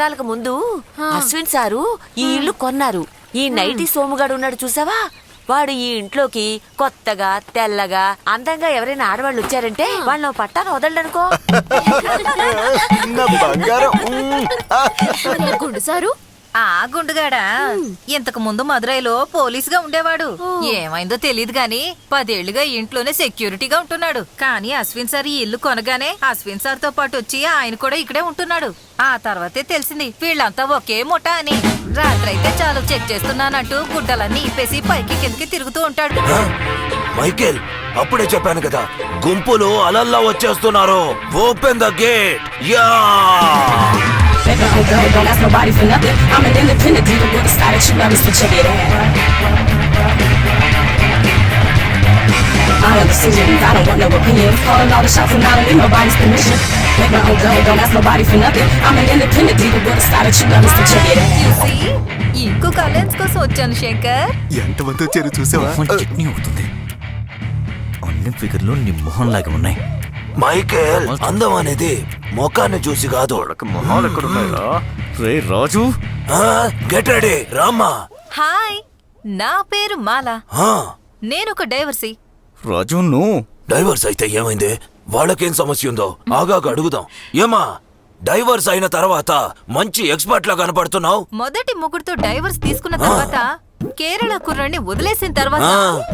సంవత్సరాలకు ముందు అశ్విన్ సారు ఈ ఇల్లు కొన్నారు. ఈ నైటి సోముగాడు ఉన్నాడు చూసావా? వాడు ఈ ఇంట్లోకి కొత్తగా తెల్లగా అందంగా ఎవరైనా ఆడవాళ్ళు వచ్చారంటే వాళ్ళ పట్టాను వదలడనుకో. బంగారం. సారు ఆ గుండుగాడా? ఇంతకు ముందు మదురైలో పోలీసుగా ఉండేవాడు. ఏమైందో తెలియదు గాని పదేళ్ళుగా ఇంట్లోనే సెక్యూరిటీగా ఉంటున్నాడు. కానీ అశ్విన్ సార్ ఈ ఇల్లు కొనగానే అశ్విన్ సార్తో పాటు వచ్చి ఆయన కూడా ఇక్కడే ఉంటున్నాడు. ఆ తర్వాతే తెలిసింది వీళ్ళంతా ఒకే ముఠ అని. రాత్రైతే చాలు చెక్ చేస్తున్నానంటూ గుడ్డలన్నీ ఇప్పేసి పైకి కిందకి తిరుగుతూ ఉంటాడు? మైకేల్ అప్పుడే చెప్పాను కదా గుంపులు అలల్లా వచ్చేస్తున్నారు. ఓపెన్ ద గేట్ యా Baby, oh girl, don't ask nobody for nothing. I'm an independent diva with a style that you love, so check it out. I am decisions, I don't want no opinions. Calling all the shots and I don't need nobody's permission. Make my own dough, don't ask nobody for nothing. I'm an independent diva with a style that you love, so check it out. చూసి ఇంకో కలెన్స్ కోసం వచ్చాను శంకర్ ఎంతమంది వచ్చారు చూసావా చట్నీ అవుతుంది అన్ని ఫిగర్లు నీ మొహం లాగా ఉన్నాయి మైకేల్ అందం అనేది ముఖాన్ని చూసి కాదు. రే రాజు? గెట్ రెడీ రామ్మా. హాయ్ నా పేరు మాల. నేను ఒక డైవర్సీ. రాజు నువ్వు? డైవర్స్ అయితే ఏమైంది? వాళ్ళకేం సమస్య ఉందో ఆగాక అడుగుదాం. ఏమా డైవర్స్ అయిన తర్వాత మంచి ఎక్స్పర్ట్ లా కనపడుతున్నావు? మొదటి ముగ్గురుతో డైవర్స్ తీసుకున్న తర్వాత కేరళ కుర్రాన్ని వదిలేసిన తర్వాత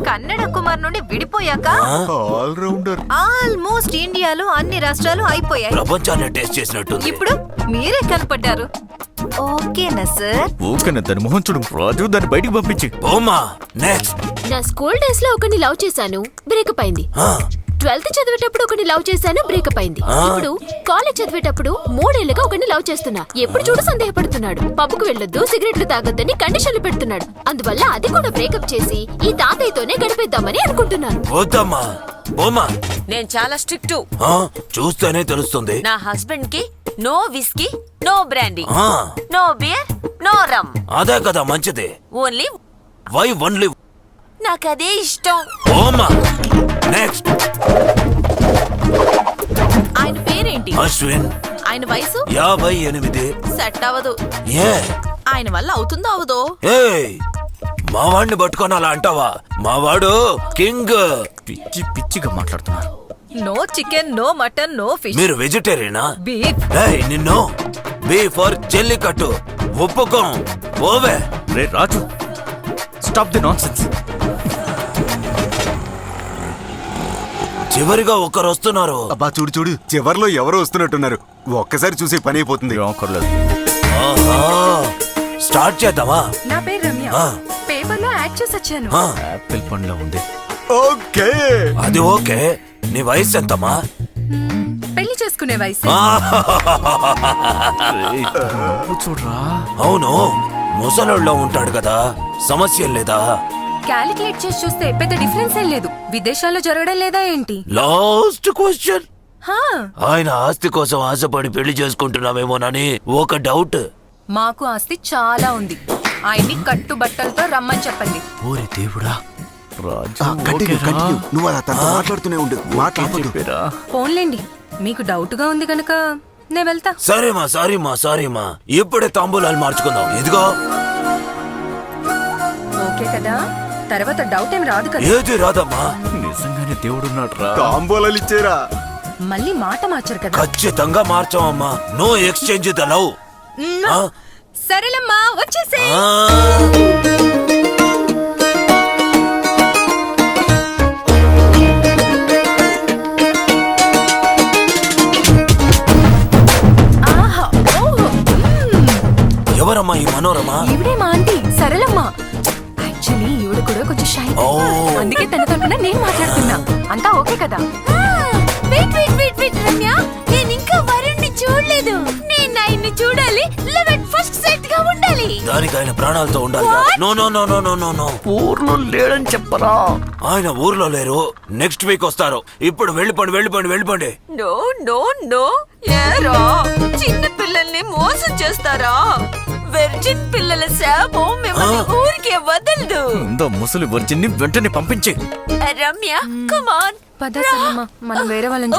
కన్నడ కుమార్ నుండి విడిపోయాక ఆల్ రౌండర్ ఆల్మోస్ట్ ఇండియాలో అన్ని రాష్ట్రాలు అయిపోయాయి. ప్రపంచాన్ని టేస్ట్ చేసినట్టుంది. ఇప్పుడు మీరే కనపడ్డారు. ఓకేనా సార్? ఊకనే దాని మొహం చూడు. రాజు దాన్ని బయటికి పంపించి. ఓమా నెక్స్ట్ నా స్కూల్ డేస్లో ఒకరిని లవ్ చేశాను. బ్రేకప్ అయింది. ట్వెల్త్ చదివేటప్పుడు ఒకరిని లవ్ చేశాను బ్రేకప్ అయింది. ఇప్పుడు కాలేజ్ చదివేటప్పుడు మూడేళ్ళుగా ఒకరిని లవ్ చేస్తున్నా. ఎప్పుడు చూడు సందేహపడుతున్నాడు. పబ్కు వెళ్ళొద్దు సిగరెట్లు తాగొద్దని కండిషన్లు పెడుతున్నాడు. అందువల్ల అది కూడా బ్రేకప్ చేసి ఈ తాతయ్యతోనే గడిపేద్దామని అనుకుంటున్నాను. వద్దమ్మా. ఓమా నేను చాలా స్ట్రిక్ట్. ఆ, చూస్తేనే తెలుస్తుంది. నా హస్బెండ్కి నో విస్కీ నో బ్రాండీ. ఆ, నో బియర్ నో రమ్ అదే కదా మంచిది. ఓన్లీ వై ఓన్లీ నాకదే ఇష్టం. ఓమా అశ్విన్. ఆయన వయసు? యాభై ఎనిమిది. సెట్ అవ్వదు. ఏ? ఆయన వల్ల అవుతుందో అవదో? ఏయ్! మా వాడిని పట్టుకొని అలా అంటావా? మా వాడు కింగ్. పిచ్చి పిచ్చిగా మాట్లాడుతున్నారు. No chicken no mutton no fish. మీరు వెజిటేరియనా? బీఫ్. ఏయ్ నిన్ను. బీ ఫర్ చెల్లికట్టు ఒప్పుకోం. ఓవే. రే రాజు స్టాప్ ది నాన్ చివరిగా ఒకరు వస్తున్నారు. అబ్బా చూడు చూడు. చివర్లో ఎవరో వస్తున్నట్టున్నారు. ఒక్కసారి చూసే పని అయిపోతుంది. ఆహా. స్టార్ట్ చేద్దామా? నా పేరు రమ్య. ఆ, పేపర్లో యాడ్ చేసి వచ్చాను. ఆ, యాపిల్ పండ్లో ఉంది. ఓకే. అది ఓకే. నీ వయసు ఎంతమ్మా? పెళ్ళి చేసుకునే వయసు. చూడరా. అవును. ముసలోళ్ళలో ఉంటాడు కదా. సమస్య లేదా? క్యాలిక్యులేట్ చేసి చూస్తే పెద్ద డిఫరెన్స్ ఏం లేదు. విదేశాల్లో జరగడం లేదా ఏంటి? Last question. హా. ఆయన ఆస్తి కోసం ఆశపడి పెళ్ళి చేసుకుంటున్నామేమోనని ఒక డౌట్. మాకు ఆస్తి చాలా ఉంది. ఆయన్ని కట్టుబట్టలతో రమ్మని చెప్పండి. ఓరి దేవుడా. రాజు కంటిన్యూ ఓకేరా? కంటిన్యూ. నువ్వు అలా తనతో మాట్లాడుతూనే ఉండు. మాట్లాడదు చెప్పేరా? ఫోన్లేండి మీకు డౌట్గా ఉంది గనక నేను వెళ్తా. సరేమా సారీమా సారీమా. ఇప్పుడే తాంబూలాలు మార్చుకుందాం. ఇదిగో. ఓకే కదా. తర్వాత డౌట్ ఏం రాదు కదా. ఏది రాదమ్మా? నిజంగానే దేవుడున్నాడు రా తాంబూలాలు ఇచ్చేరా. మళ్ళీ మాట మార్చరు కదా. ఖచ్చితంగా మార్చామమ్మా నో ఎక్స్చేంజ్ ద లవ్ ఆ? సరేలమ్మా వచ్చేసే. ఆ. ఆహా ఓహో మ్మ్. ఎవరమ్మా ఈ మనోరమా? ఈవిడే మా ఆంటీ? సరళమ్మ యాక్చువల్లీ ఈవిడ కూడా కొంచెం షై ఓ. అందుకే తన తరపున నేను మాట్లాడుతున్నా. అంతా ఓకే కదా? Wait wait wait wait Ramya. నేను ఇంకా వరుణ్ణి చూడలేదు. నేను ఆయన్ని చూడాలి లవ్ ఎట్ ఫస్ట్ సైట్గా ఉండాలి. దానికి ఆయన ప్రాణాలతో ఉండాలి no no no no no no no ఊర్లో లేడని చెప్పరా? ఆయన ఊర్లో లేరు. నెక్స్ట్ వీక్ వస్తారు. ఇప్పుడు వెళ్ళిపోండి వెళ్ళిపోండి వెళ్ళిపోండి. నో నో నో ఏరా చిన్న పిల్లల్ని మోసం చేస్తారా? వెర్జిన్ పిల్లల శాపం మిమ్మల్ని ఊరికే వదలదు. ముందు ముసలి వర్జిన్ని వెంటనే పంపించే. రమ్య కమాన్ పద మనం వేరే వాళ్ళని